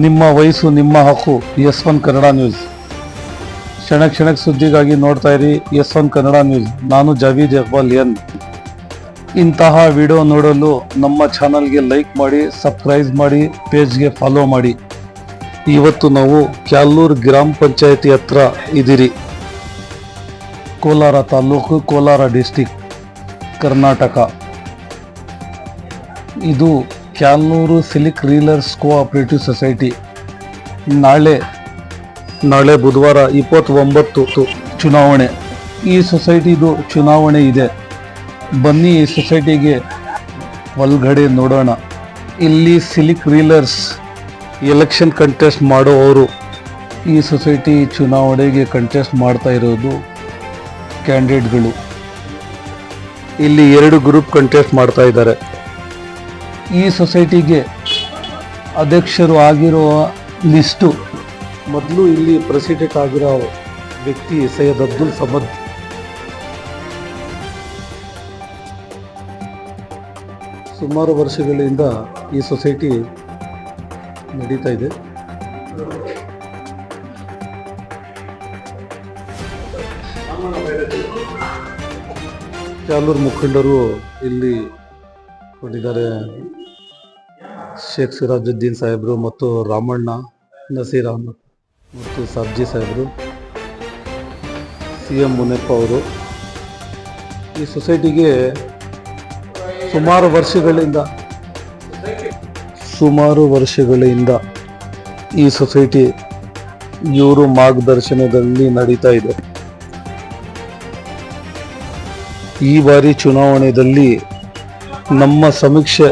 ನಿಮ್ಮ ವಯಸ್ಸು, ನಿಮ್ಮ ಹಕ್ಕು. S one Kannada news. ಕ್ಷಣ ಕ್ಷಣಕ್ಕೆ ಸುದ್ದಿಗಾಗಿ ನೋಡ್ತಾ ಇರಿ ಎಸ್ ಒನ್ ಕನ್ನಡ ನ್ಯೂಸ್. ನಾನು ಜಾವೀದ್ ಇಕ್ಬಾಲ್ ಎನ್. ಇಂತಹ ವಿಡಿಯೋ ನೋಡಲು ನಮ್ಮ ಚಾನಲ್ಗೆ ಲೈಕ್ ಮಾಡಿ, ಸಬ್ಸ್ಕ್ರೈಬ್ ಮಾಡಿ, ಪೇಜ್ಗೆ ಫಾಲೋ ಮಾಡಿ. ಇವತ್ತು ನಾವು ಕ್ಯಾಲೂರು ಗ್ರಾಮ ಪಂಚಾಯತಿ ಹತ್ರ ಇದ್ದೀರಿ. ಕೋಲಾರ ತಾಲೂಕು, ಕೋಲಾರ ಡಿಸ್ಟಿಕ್, ಕರ್ನಾಟಕ. ಇದು Kyalnur silk reelers cooperative society. ನಾಳೆ ನಾಳೆ ಬುಧವಾರ ಇಪ್ಪತ್ತೊಂಬತ್ತು ಚುನಾವಣೆ. ಈ ಸೊಸೈಟಿದು ಚುನಾವಣೆ ಇದೆ. ಬನ್ನಿ ಈ ಸೊಸೈಟಿಗೆ ಒಳಗಡೆ ನೋಡೋಣ. ಇಲ್ಲಿ ಸಿಲಿಕ್ ರೀಲರ್ಸ್ ಎಲೆಕ್ಷನ್ ಕಂಟೆಸ್ಟ್ ಮಾಡೋವರು. ಈ ಸೊಸೈಟಿ ಚುನಾವಣೆಗೆ ಕಂಟೆಸ್ಟ್ ಮಾಡ್ತಾ ಇರೋದು ಕ್ಯಾಂಡಿಡೇಟ್ಗಳು. ಇಲ್ಲಿ ಎರಡು ಗ್ರೂಪ್ ಕಂಟೆಸ್ಟ್ ಮಾಡ್ತಾ ಇದ್ದಾರೆ. ಈ ಸೊಸೈಟಿಗೆ ಅಧ್ಯಕ್ಷರು ಆಗಿರುವ ಲಿಸ್ಟು ಮೊದಲು ಇಲ್ಲಿ ಪ್ರೆಸಿಡೆಂಟ್ ಆಗಿರೋ ವ್ಯಕ್ತಿ ಸೈಯದ್ ಅಬ್ದುಲ್ ಸಮದ್. ಸುಮಾರು ವರ್ಷಗಳಿಂದ ಈ ಸೊಸೈಟಿ ನಡೀತಾ ಇದೆ. ಚಾಲೂರು ಮುಖಂಡರು ಇಲ್ಲಿ ಕೊಟ್ಟಿದ್ದಾರೆ. ಶೇಖ್ ಸಿರಾಜುದ್ದೀನ್ ಸಾಹೇಬರು ಮತ್ತು ರಾಮಣ್ಣ ನಸೀರ್ ಅಹಮದ್ ಮತ್ತು ಸಬ್ಜಿ ಸಾಹೇಬರು. ಸಿ ಎಂ ಮುನಿಯಪ್ಪ ಅವರು. ಈ ಸೊಸೈಟಿಗೆ ಸುಮಾರು ವರ್ಷಗಳಿಂದ ಸುಮಾರು ವರ್ಷಗಳಿಂದ ಈ ಸೊಸೈಟಿ ಇವರು ಮಾರ್ಗದರ್ಶನದಲ್ಲಿ ನಡೀತಾ ಇದೆ. ಈ ಬಾರಿ ಚುನಾವಣೆಯಲ್ಲಿ ನಮ್ಮ ಸಮೀಕ್ಷೆ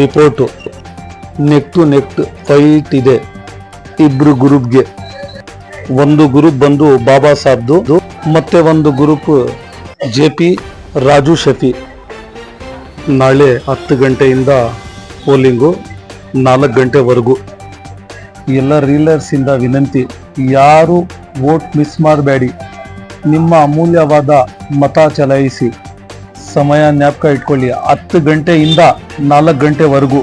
report neck to neck fight ಇದೆ. ಇಬ್ರು ಗ್ರೂಪ್ಗೆ. ಒಂದು ಗ್ರೂಪ್ ಬಂದು ಬಾಬಾ ಸಾಬ್ದು, ಮತ್ತೆ ಒಂದು group J P Raju Shafi ನಾಳೆ ಹತ್ತು ಗಂಟೆಯಿಂದ ಪೋಲಿಂಗು ನಾಲ್ಕು ಗಂಟೆವರೆಗೂ. ಎಲ್ಲ ರೀಲರ್ಸಿಂದ ವಿನಂತಿ, ಯಾರು ವೋಟ್ ಮಿಸ್ ಮಾಡಬೇಡಿ. ನಿಮ್ಮ ಅಮೂಲ್ಯವಾದ ಮತ ಚಲಾಯಿಸಿ. ಸಮಯ ಜ್ಞಾಪಕ ಇಟ್ಕೊಳ್ಳಿ. ಹತ್ತು ಗಂಟೆಯಿಂದ ನಾಲ್ಕು ಗಂಟೆವರೆಗೂ.